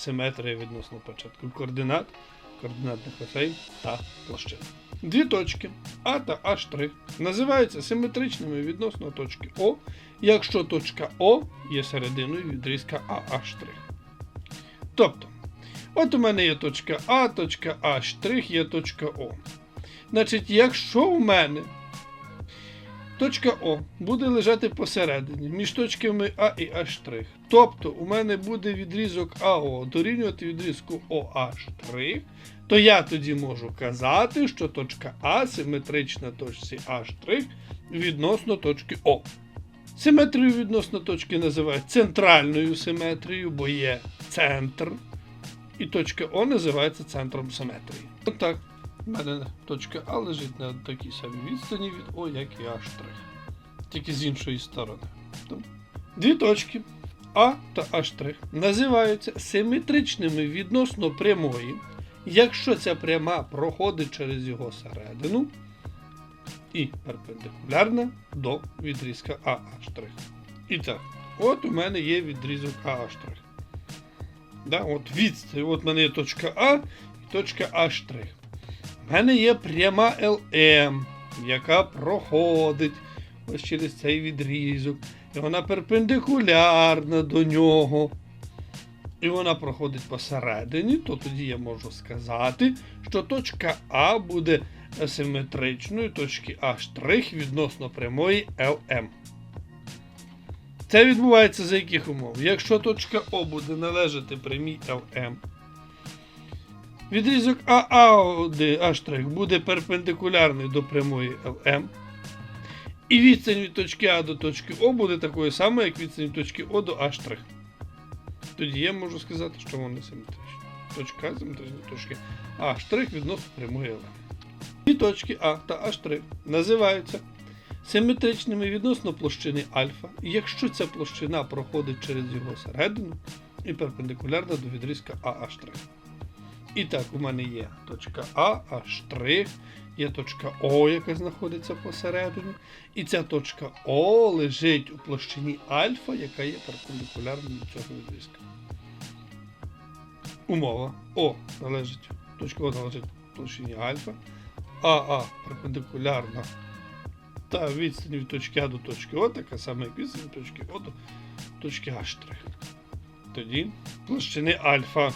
симетрія відносно початку координат, координатних осей та площин. Дві точки А та А' називаються симетричними відносно точки О, якщо точка О є серединою відрізка АА'Ш. Тобто, от у мене є точка А, точка А', є точка О. Значить, якщо у мене точка О буде лежати посередині між точками А і А', тобто у мене буде відрізок АО дорівнювати відрізку ОА'Ш, то я тоді можу казати, що точка А симетрична точці А' відносно точки О. Симетрію відносно точки називають центральною симетрією, бо є центр. І точка О називається центром симетрії. Отак. У мене точка А лежить на такій самій відстані від О, як і А'. Тільки з іншої сторони. Дві точки А та А' називаються симетричними відносно прямої, якщо ця пряма проходить через його середину і перпендикулярна до відрізка АА'Ш. І так, от у мене є відрізок АА'Ш. Да, от відстань, от у мене є точка А і точка А'. У мене є пряма ЛМ, яка проходить ось через цей відрізок. І вона перпендикулярна до нього. І вона проходить посередині, то тоді я можу сказати, що точка А буде симетричною точки А' відносно прямої ЛМ. Це відбувається за яких умов? Якщо точка О буде належати прямій ЛМ, відрізок АА' буде перпендикулярний до прямої ЛМ. І відстань від точки А до точки О буде такою самою, як відстань від точки О до А'. Тоді я можу сказати, що вони симетричні. Точка А симетрична до точки А' відносно прямої ЛМ. Ці точки А та А' називаються симетричними відносно площини альфа, якщо ця площина проходить через його середину і перпендикулярна до відрізка АА'Ш. І так, у мене є точка А, А', є точка О, яка знаходиться посередині. І ця точка О лежить у площині альфа, яка є перпендикулярною до цього відрізка. Умова О належить, точка О належить площині альфа, АА перпендикулярна та відстань від точки А до точки О, така сама як відстань від точки О до точки А'. Тоді площини альфа.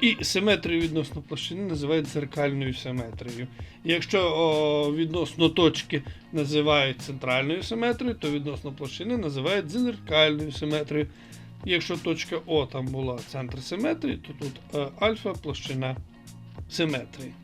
І симетрію відносно площини називають зеркальною симетрією. Якщо о, відносно точки називають центральною симетрією, то відносно площини називають дзеркальною симетрією. Якщо точка О там була центр симетрії, то тут е, альфа площина симетрії.